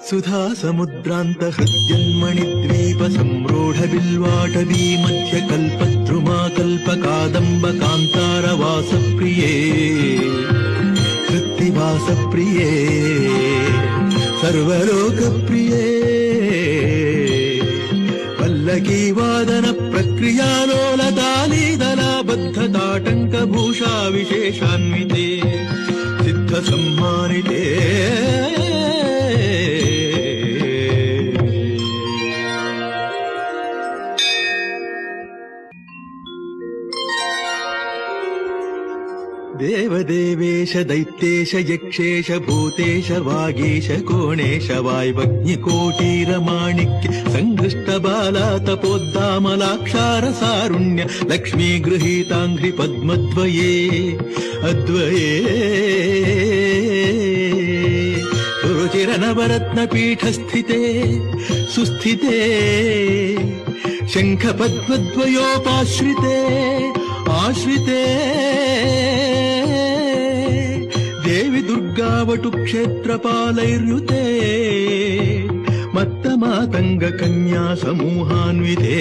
సుధా సముద్రాంత హృద్యన్మణిద్వీప సంరోఢ బిల్వాటవీ మధ్య కల్పద్రుమా కల్ప కాదంబ కాంతార వాస ప్రియే కృత్తివాస ప్రియే సర్వలోక ప్రియే పల్లకీ వాదన ప్రక్రియాలోలతాలీదలాబద్ధతాటంక భూషా విశేషాన్వితే సిద్ధ సమ్మానితే దేవదేవేశ దైత్యేశ యక్షేశ భూతేశ వాగేశ కోణేశ వాయువగ్నికోటీర మాణిక్య సంగృష్ట బాలా తపోద్దామలాక్షార సారుణ్య లక్ష్మీ గృహీతాంఘ్రి పద్మద్వయే అద్వయే రుచిరనవరత్న పీఠస్థితే సుస్థితే శంఖ పద్మద్వయోపాశ్రితే ఆశ్రితే దుర్గావటు క్షేత్రపాలైర్యుతే మత్తమాతంగ కన్యా సమూహాన్వితే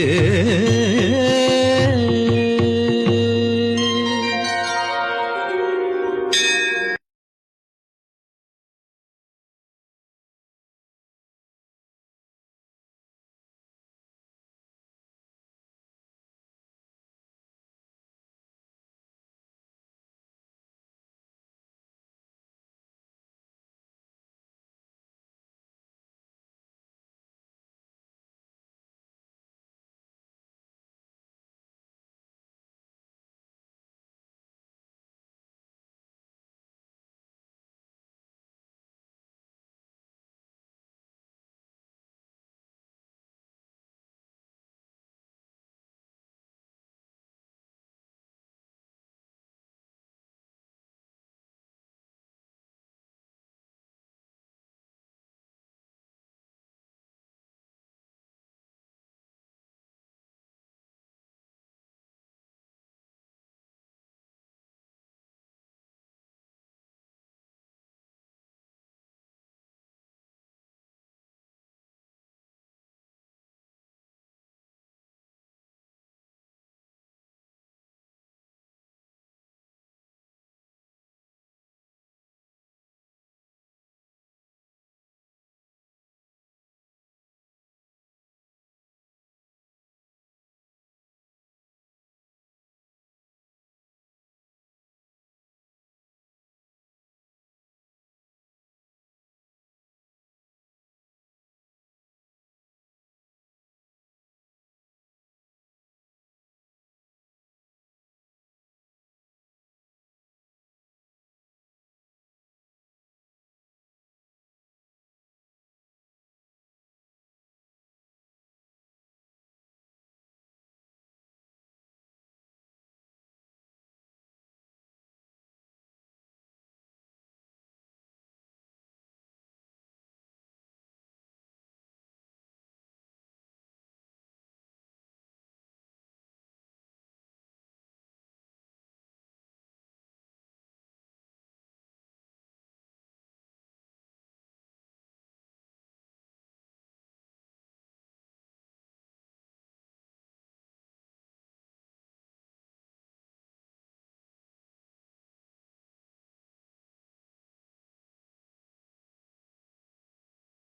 ఏ